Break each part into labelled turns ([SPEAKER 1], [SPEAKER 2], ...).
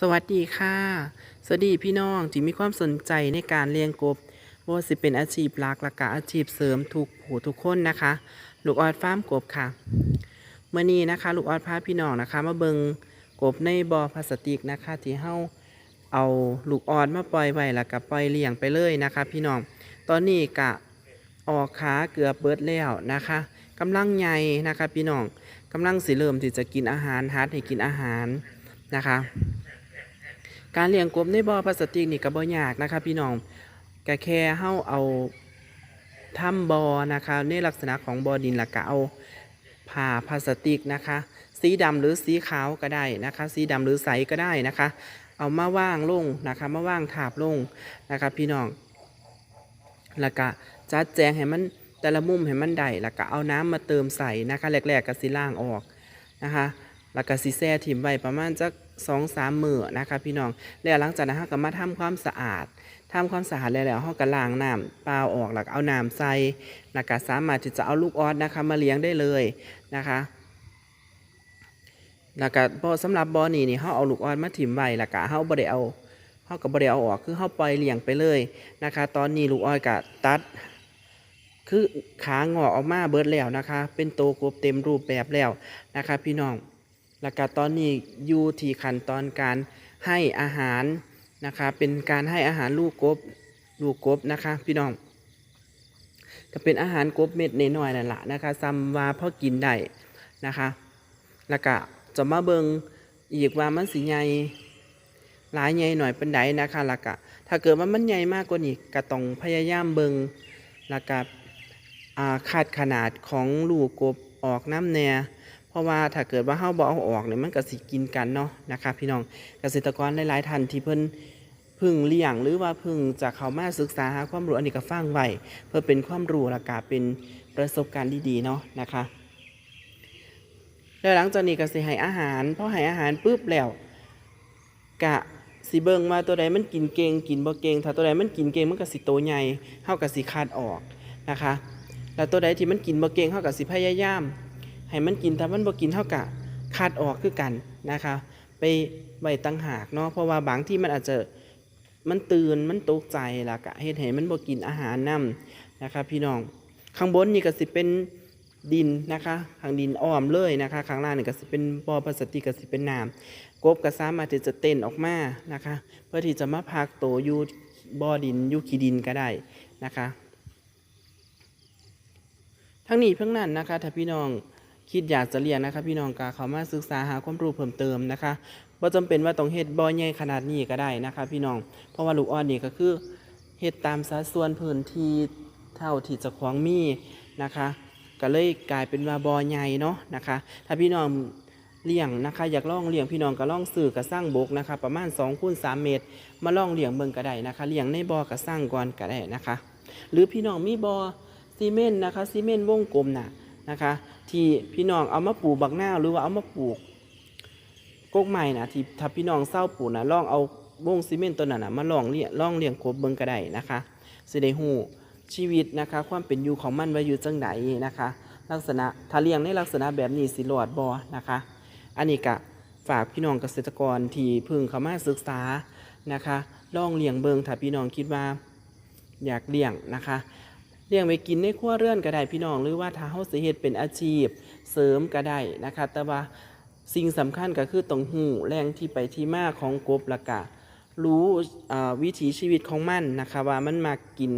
[SPEAKER 1] สวัสดีค่ะ สวัสดีพี่น้องที่มีความสนใจในการเลี้ยงกบว่าสิเป็นอาชีพหลักและก็อาชีพเสริมทุกผู้ทุกคนนะคะ ลูกออดฟาร์มกบค่ะเมื่อนี้นะคะ ลูกออดพาพี่น้องนะคะ มาเบิงกบในบ่อพลาสติกนะคะ ที่เฮาเอาลูกออดมาปล่อยไว้แล้วก็ปล่อยเลี้ยงไปเลยนะคะ พี่น้องตอนนี้กะออกขาเกือบเบิดแล้วนะคะกำลังใหญ่นะคะ พี่น้องกำลังสิเริ่มที่จะกินอาหารฮัดให้กินอาหารนะคะ การเลี้ยงกบในบ่อพลาสติกนี่ก็บ่ยากนะคะพี่น้องก็แค่เฮาเอาทำบ่อนะคะในลักษณะของบ่อดินล้วก็เอาผ้าพลาสติกนะคะ สีดำหรือสีขาวก็ได้นะคะ สีดำหรือใสก็ได้นะคะ เอามาว่างลงนะคะมาว่างถาบลงนะคะพี่น้องแล้วก็จัดแจงให้มันแต่ละมุมให้มันได้แล้วก็เอาน้ำมาเติมใส่นะคะแรกๆก็สิล่างออกนะคะ แล้วก็สิแซ่ถิ่มไว้ประมาณจักสองสามมือนะคะพี่น้อง แล้วหลังจากนั้นเราก็มาทำความสะอาดทำความสะอาดแล้วแล้วเราก็ล้างน้ำเปล่าออกแล้วก็เอาน้ำใส่แล้วก็สามารถที่จะเอาลูกออสนะคะมาเลี้ยงได้เลยนะคะแล้วก็พอสำหรับบอนี่นี่เขาเอาลูกออสมาถิ่มไว้แล้วก็เขาบ่ได้เอาเขาก็บ่ได้เอาออกคือเขาปล่อยเลี้ยงไปเลยนะคะ ตอนนี้ลูกออสก็ตัด คือขางอกออกมาเบิดแล้วนะคะ เป็นโตกบเต็มรูปแบบแล้วนะคะ พี่น้อง แล้วก็ตอนนี้อยู่ที่ขั้นตอนการให้อาหารนะคะเป็นการให้อาหารลูกกบลูกกบนะคะ พี่น้องก็เป็นอาหารกบเม็ดน้อยๆนั่นแหละนะคะซัมว่าพอกินได้นะคะแล้วก็จะมาเบิงอีกว่ามันสีใหญ่หลายใหญ่หน่อยเป็นไดนะคะแล้วก็ถ้าเกิดว่ามันใหญ่มากกว่านี้ก็ต้องพยายามเบิงแล้วก็คาดขนาดของลูกกบออกน้ำแน่ ราะว่าถ้าเกิดว่าเฮาบ่เอาออกเนี่ยมันก็สิกินกันเนาะนะคะพี่น้องเกษตรกรหลายๆท่านที่เพิ่นพึ่งเลี้ยงหรือว่าเพึ่งจะเข้ามาศึกษาหาความรู้อันนี้ก็ฟังไว้เพื่อเป็นความรู้และก็เป็นประสบการณ์ดีๆเนาะนะคะแล้วหลังจากนี้ก็สิให้อาหารพอให้อาหารปุ๊บแล้วกะสิเบิ่งว่าตัวใดมันกินเก่งกินบ่เก่งถ้าตัวใดมันกินเก่งมันก็สิโตใหญ่เฮาก็สิคัดออกนะคะ แล้วตัวใดที่มันกินบ่เก่งเฮาก็สิพยายาม ให้มันกินถ้ามันบ่กินเท่ากับคัดออกคือกันนะคะ ไปไว้ตั้งหากเนาะเพราะว่าบางที่มันอาจจะมันตื่นมันตกใจล่ะกะเฮ็ดให้มันบ่กินอาหารนํนะคะพี่น้องข้างบนนี่ก็สิเป็นดินนะคะข้างดินอ้อมเลยนะคะข้างล่างนี่ก็สิเป็นบ่อพลาสติกก็สิเป็นน้ำกบก็สามารถที่จะเต้นออกมานะคะ เพื่อที่จะมาพักโตอยู่บ่อดินอยู่ขี้ดินก็ได้นะคะ ทั้งนี้เพิ่งนั้นนะคะถ้าพี่น้อง คิดอยากจะเรียนนะคะ พี่น้องก็เขามาศึกษาหาความรู้เพิ่มเติมนะคะว่าจำเป็นว่าต้องเฮ็ดบ่อใหญ่ขนาดนี้ก็ได้นะคะ พี่น้อง เพราะว่าลูกอ่อนนี่ก็คือเฮ็ดตามสัดส่วนพื้นที่เท่าที่จะควงมีนะคะ ก็เลยกลายเป็นว่าบ่อใหญ่เนาะนะคะ ถ้าพี่น้องเลี้ยงนะคะ อยากล่องเลี้ยงพี่น้องก็ล่องซื้อกระสร้างบกนะคะ ประมาณ2คูณ3เมตร มาล่องเลี้ยงเบิ่งก็ได้นะคะเลี้ยงในบ่อกระสร้างก่อนก็ได้นะคะ หรือพี่น้องมีบ่อซีเมนต์นะคะซีเมนต์วงกลมน่ะนะคะ ที่พี่น้องเอามาปลูกบักหน้าหรือว่าเอามาปลูกกกใหม่นะที่ถ้าพี่น้องเศร้าปลูกนะลองเอาวงซีเมนต์ตัวนั้นนะมาลองเลี้ยงลองเลี้ยงกบเบิ่งก็ได้นะคะสิได้ฮู้ชีวิตนะคะ ความเป็นอยู่ของมันว่าอยู่จังไดนนะคะ ลักษณะถ้าเลี้ยงในลักษณะแบบนี้สิรอดบ่นะคะ อันนี้ก็ฝากพี่น้องเกษตรกรที่พึ่งเข้ามาศึกษานะคะลองเลี้ยงเบิงถ้าพี่น้องคิดว่าอยากเลี้ยงนะคะ เลี้ยงไว้กินในครัวเรือนก็ได้พี่น้อง หรือว่าถ้าเฮาสิเฮ็ดเป็นอาชีพเสริมก็ได้นะคะ แต่ว่าสิ่งสำคัญก็คือต้องหูแรงที่ไปที่มาของกบละกะ รู้วิถีชีวิตของมันนะคะว่ามันมากิน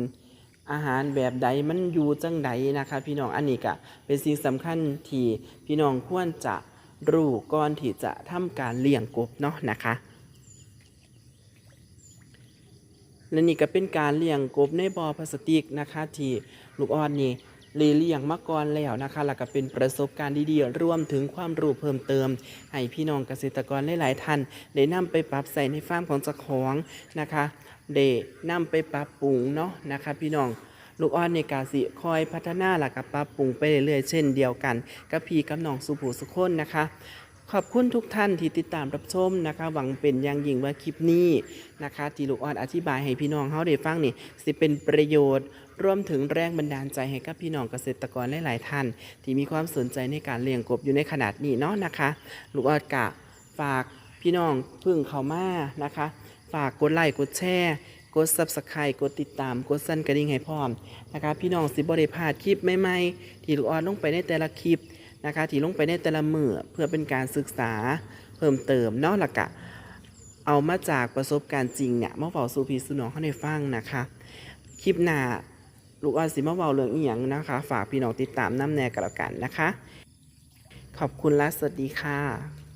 [SPEAKER 1] อาหารแบบใดมันอยู่จังใดนะคะ พี่น้องอันนี้ก็เป็นสิ่งสำคัญที่พี่น้องควรจะรู้ก่อนที่จะทำการเลี้ยงกบเนาะนะคะ และนี่ก็เป็นการเลี้ยงกบในบ่อพลาสติกนะคะที่ลูกอ่อนนี่เลี้ยงมาก่อนแล้วนะคะแล้วก็เป็นประสบการณ์ดีๆรวมถึงความรู้เพิ่มเติม ให้พี่น้องเกษตรกรหลายๆท่านได้นำไปปรับใส่ในฟาร์มของเจ้าของนะคะได้นำไปปรับปรุงเนาะนะคะพี่น้องลูกอ่อนในกาสิคอยพัฒนาและก็ปรับปรุงไปเรื่อยๆเช่นเดียวกันกับพี่กับน้องสุภูสุขคนนะคะ ขอบคุณทุกท่านที่ติดตามรับชมนะคะ หวังเป็นอย่างยิ่งว่าคลิปนี้นะคะที่ลูกออนอธิบายให้พี่น้องเขาได้ฟังนี่สิเป็นประโยชน์รวมถึงแรงบันดาลใจให้กับพี่น้องเกษตรกรหลายๆท่าน ที่มีความสนใจในการเลี้ยงกบอยู่ในขนาดนี้เนาะนะคะ ลูกออนกะฝากพี่น้องพึ่งเขามานะคะ ฝากกดไลค์กดแชร์กด Subscribe กดติดตาม กดสั่นกระดิ่งให้พร้อมนะคะ พี่น้องสิบ่ได้พาดคลิปใหม่ๆ ที่ลูกออดลงไปในแต่ละคลิป นะคะ ที่ลงไปในแต่ละมือเพื่อเป็นการศึกษาเพิ่มเติมนาะและกะ เอามาจากประสบการณ์จริงเนี่ยมาเฝ้าสู่พี่สู่น้องเขาในฟังนะคะ คลิปหน้าลูกออดสิมาเว้าเรื่องอีหยังนะคะ ฝากพี่น้องติดตามน้ำแน่กันแล้วกันนะคะ ขอบคุณและสวัสดีค่ะ